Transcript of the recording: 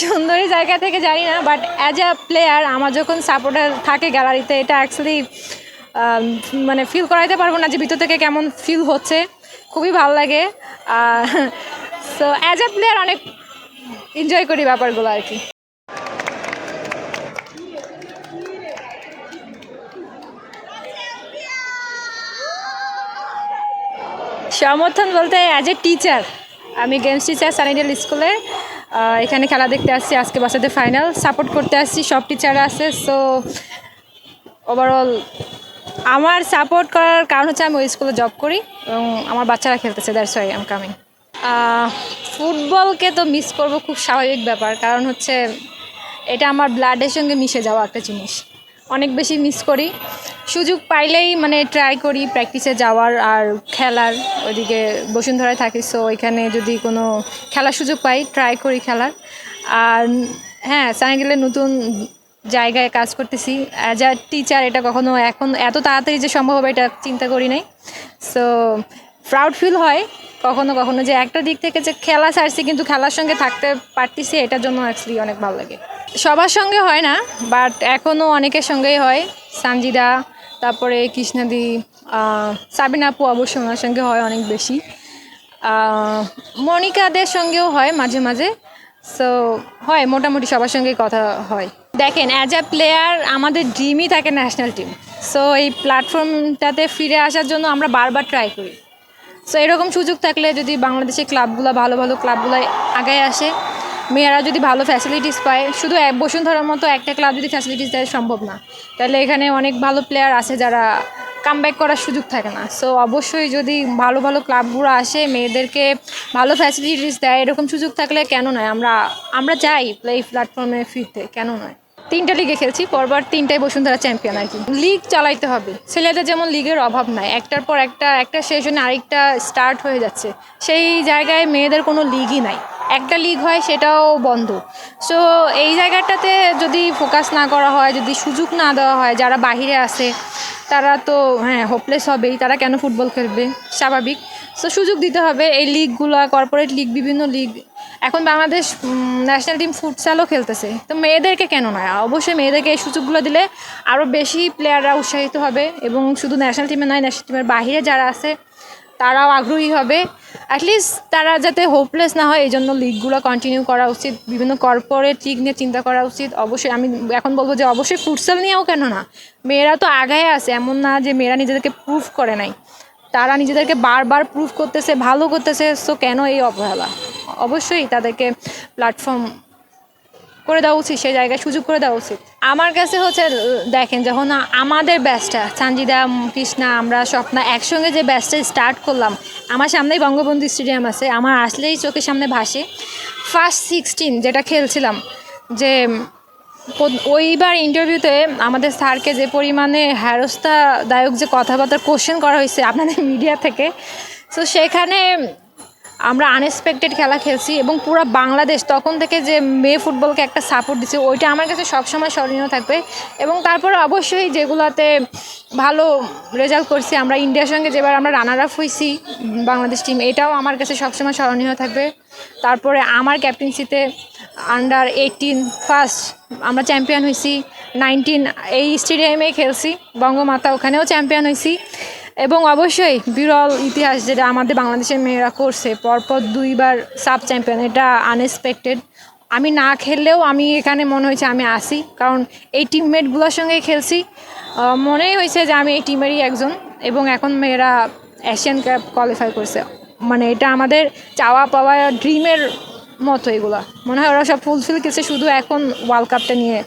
সুন্দরী জায়গা থেকে জানি না বাট অ্যাজ আ প্লেয়ার আমার যখন সাপোর্টার থাকে গ্যালারিতে এটা অ্যাকচুয়ালি মানে ফিল করাইতে পারব না যে ভিতর থেকে কেমন ফিল হচ্ছে। খুবই ভালো লাগে। সো অ্যাজ আ প্লেয়ার অনেক এনজয় করি ব্যাপারগুলো আর কি। সমর্থন বলতে অ্যাজ এ টিচার আমি গেমস টিচার সানিডেল স্কুলে এখানে খেলা দেখতে আসছি, আজকে বাচ্চাদের ফাইনাল সাপোর্ট করতে আসছি, সব টিচাররা আছে সো ওভারঅল আমার সাপোর্ট করার কারণ হচ্ছে আমি ওই স্কুলে জব করি এবং আমার বাচ্চারা খেলতেছে দ্যাটস ওয়াই আম কামিং ফুটবলকে তো মিস করব, খুব স্বাভাবিক ব্যাপার, কারণ হচ্ছে এটা আমার ব্লাডের সঙ্গে মিশে যাওয়া একটা জিনিস। অনেক বেশি মিস করি। সুযোগ পাইলেই মানে ট্রাই করি প্র্যাকটিসে যাওয়ার আর খেলার ওইদিকে বসুন্ধরায় থাকি সো এখানে যদি কোনো খেলার সুযোগ পাই ট্রাই করি খেলার। আর হ্যাঁ সাইকেলের নতুন জায়গায় কাজ করতেছি। অ্যাজ আ টিচার এটা কখনো এখন এত তাড়াতাড়ি যে সম্ভব হবে এটা চিন্তা করি নাই। সো প্রাউড ফিল হয় কখনো কখনো যে একটা দিক থেকে যে খেলা ছাড়ছি কিন্তু খেলার সঙ্গে থাকতে পারতেছি, এটার জন্য অ্যাকচুয়ালি অনেক ভালো লাগে। সবার সঙ্গে হয় না বাট এখনও অনেকের সঙ্গেই হয়। সানজিদা তারপরে কৃষ্ণাদি সাবিনা আপু অবশ্য ওনার সঙ্গে হয় অনেক বেশি। মনিকাদের সঙ্গেও হয় মাঝে মাঝে। সো হয়, মোটামুটি সবার সঙ্গেই কথা হয়। দেখেন অ্যাজ আ প্লেয়ার আমাদের ড্রিমই থাকে ন্যাশনাল টিম সো এই প্ল্যাটফর্মটাতে ফিরে আসার জন্য আমরা বারবার ট্রাই করি। সো এরকম সুযোগ থাকলে যদি বাংলাদেশের ক্লাবগুলো ভালো ভালো ক্লাবগুলো আগায় আসে মেয়েরা যদি ভালো ফ্যাসিলিটিস পায়, শুধু এক বসুন্ধরার মতো একটা ক্লাব যদি ফ্যাসিলিটিস দেয় সম্ভব না, তাহলে এখানে অনেক ভালো প্লেয়ার আছে যারা কামব্যাক করার সুযোগ থাকে না। সো অবশ্যই যদি ভালো ভালো ক্লাবগুলো আসে, মেয়েদেরকে ভালো ফ্যাসিলিটিস দেয়, এরকম সুযোগ থাকলে কেন নয়? আমরা আমরা চাই এই প্ল্যাটফর্মে ফিরতে, কেন নয়? তিনটা লিগে খেলছি পরবার তিনটাই বসুন্ধরা চ্যাম্পিয়ন আর কি। লিগ চালাইতে হবে। ছেলেদের যেমন লিগের অভাব নাই, একটার পর একটা একটা সেশনে আরেকটা স্টার্ট হয়ে যাচ্ছে। সেই জায়গায় মেয়েদের কোনো লিগই নাই। একটা লিগ হয়, সেটাও বন্ধ। সো এই জায়গাটাতে যদি ফোকাস না করা হয়, যদি সুযোগ না দেওয়া হয়, যারা বাহিরে আছে, তারা তো হ্যাঁ হোপলেস হবেই। তারা কেন ফুটবল খেলবে? স্বাভাবিক। সো সুযোগ দিতে হবে। এই লিগগুলো কর্পোরেট লিগ বিভিন্ন লিগ এখন বাংলাদেশ ন্যাশনাল টিম ফুটসালও খেলতেছে। তো মেয়েদেরকে কেন নয় অবশ্যই মেয়েদেরকে এই সুযোগগুলো দিলে আরও বেশি প্লেয়াররা উৎসাহিত হবে এবং শুধু ন্যাশনাল টিমে নয় ন্যাশনাল টিমের বাইরে যারা আছে তারাও আগ্রহী হবে। অ্যাটলিস্ট তারা যাতে হোপলেস না হয় এই জন্য লিগগুলো কন্টিনিউ করা উচিত। বিভিন্ন কর্পোরেট লিগ নিয়ে চিন্তা করা উচিত। অবশ্যই আমি এখন বলব যে অবশ্যই ফুটসাল নিয়েও কেন না? মেয়েরা তো আগায় আছে, এমন না যে মেয়েরা নিজেদেরকে প্রুফ করে নাই। তারা নিজেদেরকে বারবার প্রুফ করতেছে, ভালো করতেছে সো কেন এই অবহেলা? অবশ্যই তাদেরকে প্ল্যাটফর্ম করে দেওয়া উচিত সেই জায়গায় সুযোগ করে দেওয়া উচিত। আমার কাছে হচ্ছে দেখেন যখন আমাদের ব্যাচটা উম, কৃষ্ণা আমরা স্বপ্না একসঙ্গে যে ব্যাচটা স্টার্ট করলাম আমার সামনেই বঙ্গবন্ধু স্টেডিয়াম আছে আমার আসলেই চোখের সামনে ভাসে। ফার্স্ট সিক্সটিন যেটা খেলছিলাম যে ওইবার ইন্টারভিউতে আমাদের স্যারকে যে পরিমাণে হেরস্তাদায়ক যে কথাবার্তা কোশ্চেন করা হয়েছে আপনাদের মিডিয়া থেকে তো সেখানে আমরা আনএক্সপেক্টেড খেলা খেলছি এবং পুরো বাংলাদেশ তখন থেকে যে মেয়ে ফুটবলকে একটা সাপোর্ট দিচ্ছে ওইটা আমার কাছে সবসময় স্মরণীয় থাকবে। এবং তারপরে অবশ্যই যেগুলোতে ভালো রেজাল্ট করছি, আমরা ইন্ডিয়ার সঙ্গে যেবার আমরা রানার আপ হয়েছি বাংলাদেশ টিম এটাও আমার কাছে সবসময় স্মরণীয় থাকবে। তারপরে আমার ক্যাপ্টেন্সিতে আন্ডার এইটিন ফার্স্ট আমরা চ্যাম্পিয়ন হয়েছি নাইনটিন এই স্টেডিয়ামে খেলছি, বঙ্গমাতা ওখানেও চ্যাম্পিয়ন হয়েছি এবং অবশ্যই বিরল ইতিহাস যেটা আমাদের বাংলাদেশের মেয়েরা করছে, পরপর দুইবার সাব চ্যাম্পিয়ন, এটা আনএক্সপেক্টেড আমি না খেললেও আমি এখানে মনে হয়েছে আমি আসি, কারণ এই টিমমেটগুলোর সঙ্গে খেলছি। মনেই হয়েছে যে আমি এই টিমেরই একজন এবং এখন মেয়েরা এশিয়ান কাপ কোয়ালিফাই করছে। মানে এটা আমাদের চাওয়া পাওয়া ড্রিমের মতো এগুলো। মনে হয় ওরা সব ফুলফিল করছে শুধু এখন ওয়ার্ল্ড কাপটা নিয়ে।